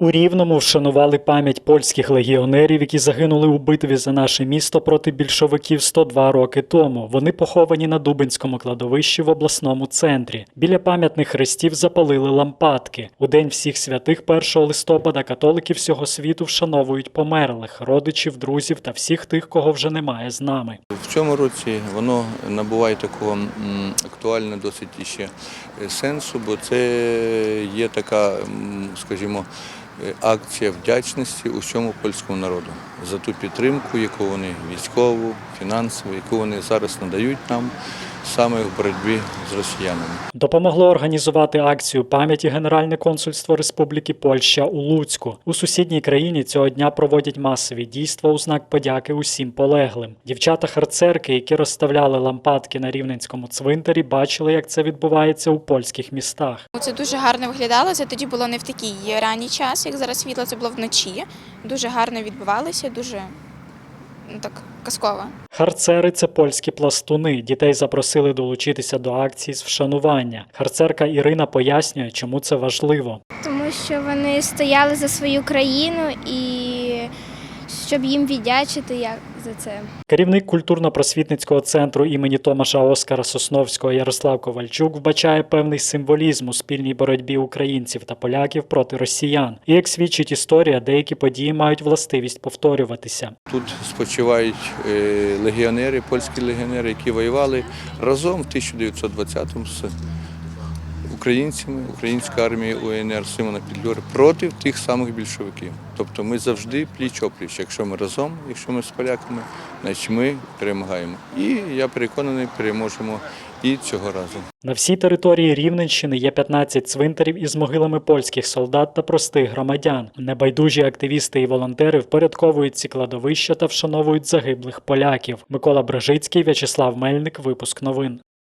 У Рівному вшанували пам'ять польських легіонерів, які загинули у битві за наше місто проти більшовиків 102 роки тому. Вони поховані на Дубинському кладовищі в обласному центрі. Біля пам'ятних хрестів запалили лампадки. У день всіх святих 1 листопада католики всього світу вшановують померлих, родичів, друзів та всіх тих, кого вже немає з нами. В цьому році воно набуває такого актуального досить іще е, сенсу, бо це є така, скажімо, акція вдячності усьому польському народу за ту підтримку, яку вони військову, фінансову, яку вони зараз надають нам саме в боротьбі з росіянами. Допомогло організувати акцію пам'яті Генеральне консульство Республіки Польща у Луцьку. У сусідній країні цього дня проводять масові дійства у знак подяки усім полеглим. Дівчата-харцерки, які розставляли лампадки на рівненському цвинтарі, бачили, як це відбувається у польських містах. Це дуже гарно виглядало. Це тоді було не в такий ранній час, як зараз світло, це було вночі. Дуже гарно відбувалося, дуже ну, так казково. Харцери це польські пластуни. Дітей запросили долучитися до акції з вшанування. Харцерка Ірина пояснює, чому це важливо. тому що вони стояли за свою країну і щоб їм віддячити як за це. Керівник культурно-просвітницького центру імені Томаша Оскара Сосновського Ярослав Ковальчук вбачає певний символізм у спільній боротьбі українців та поляків проти росіян. І як свідчить історія, деякі події мають властивість повторюватися. Тут спочивають е, легіонери, польські легіонери, які воювали разом в 1920-му з українцями, українською армією УНР Симона Підлюри проти тих самих більшовиків. Тобто ми завжди пліч-опліч. Якщо ми разом, якщо ми з поляками, значить ми перемагаємо. І я переконаний, переможемо і цього разу. На всій території Рівненщини є 15 цвинтарів із могилами польських солдат та простих громадян. Небайдужі активісти і волонтери впорядковують ці кладовища та вшановують загиблих поляків. Микола Бражицький, В'ячеслав Мельник. Випуск новин.